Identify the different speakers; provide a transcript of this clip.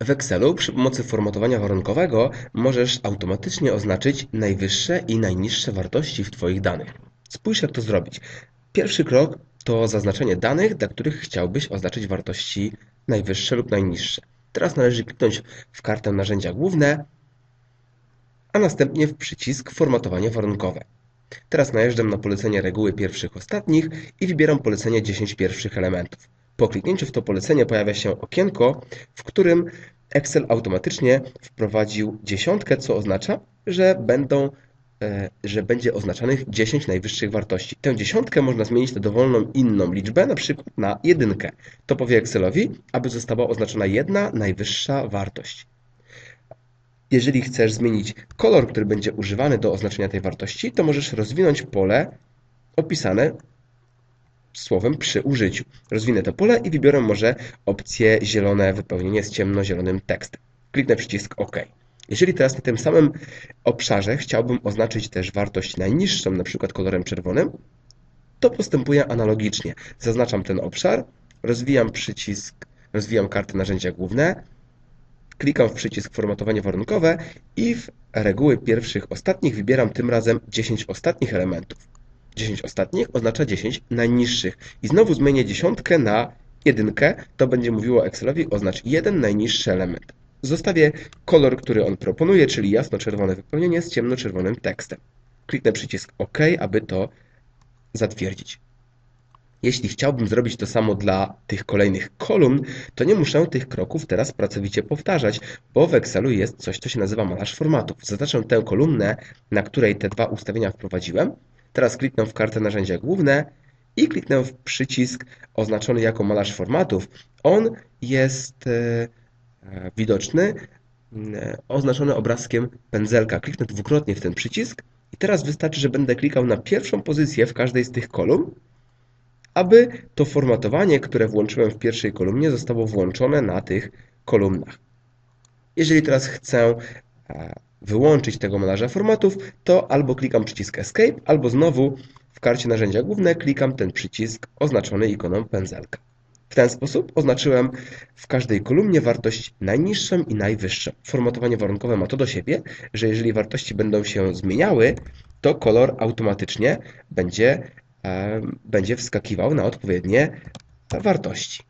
Speaker 1: W Excelu przy pomocy formatowania warunkowego możesz automatycznie oznaczyć najwyższe i najniższe wartości w Twoich danych. Spójrz jak to zrobić. Pierwszy krok to zaznaczenie danych, dla których chciałbyś oznaczyć wartości najwyższe lub najniższe. Teraz należy kliknąć w kartę narzędzia główne, a następnie w przycisk formatowanie warunkowe. Teraz najeżdżam na polecenie reguły pierwszych ostatnich i wybieram polecenie 10 pierwszych elementów. Po kliknięciu w to polecenie pojawia się okienko, w którym Excel automatycznie wprowadził dziesiątkę, co oznacza, że będą e, że będzie oznaczanych 10 najwyższych wartości. Tę dziesiątkę można zmienić na dowolną inną liczbę, na przykład na jedynkę. To powie Excelowi, aby została oznaczona jedna najwyższa wartość. Jeżeli chcesz zmienić kolor, który będzie używany do oznaczenia tej wartości, to możesz rozwinąć pole opisane słowem przy użyciu. Rozwinę to pole i wybiorę może opcję zielone wypełnienie z ciemnozielonym tekstem. Kliknę przycisk OK. Jeżeli teraz na tym samym obszarze chciałbym oznaczyć też wartość najniższą, na przykład kolorem czerwonym, to postępuję analogicznie. Zaznaczam ten obszar, rozwijam przycisk, rozwijam kartę narzędzia główne, klikam w przycisk formatowanie warunkowe i w reguły pierwszych ostatnich wybieram tym razem 10 ostatnich elementów. 10 ostatnich oznacza 10 najniższych. I znowu zmienię dziesiątkę na jedynkę, to będzie mówiło Excelowi oznacz jeden najniższy element. Zostawię kolor, który on proponuje, czyli jasno-czerwone wypełnienie z ciemno-czerwonym tekstem. Kliknę przycisk OK, aby to zatwierdzić. Jeśli chciałbym zrobić to samo dla tych kolejnych kolumn, to nie muszę tych kroków teraz pracowicie powtarzać, bo w Excelu jest coś, co się nazywa malarz formatów. Zaznaczę tę kolumnę, na której te dwa ustawienia wprowadziłem. Teraz kliknę w kartę narzędzia główne i kliknę w przycisk oznaczony jako malarz formatów. On jest e, e, widoczny, e, oznaczony obrazkiem pędzelka. Kliknę dwukrotnie w ten przycisk i teraz wystarczy, że będę klikał na pierwszą pozycję w każdej z tych kolumn aby to formatowanie, które włączyłem w pierwszej kolumnie, zostało włączone na tych kolumnach. Jeżeli teraz chcę wyłączyć tego malarza formatów, to albo klikam przycisk Escape, albo znowu w karcie narzędzia główne klikam ten przycisk oznaczony ikoną pędzelka. W ten sposób oznaczyłem w każdej kolumnie wartość najniższą i najwyższą. Formatowanie warunkowe ma to do siebie, że jeżeli wartości będą się zmieniały, to kolor automatycznie będzie będzie wskakiwał na odpowiednie wartości.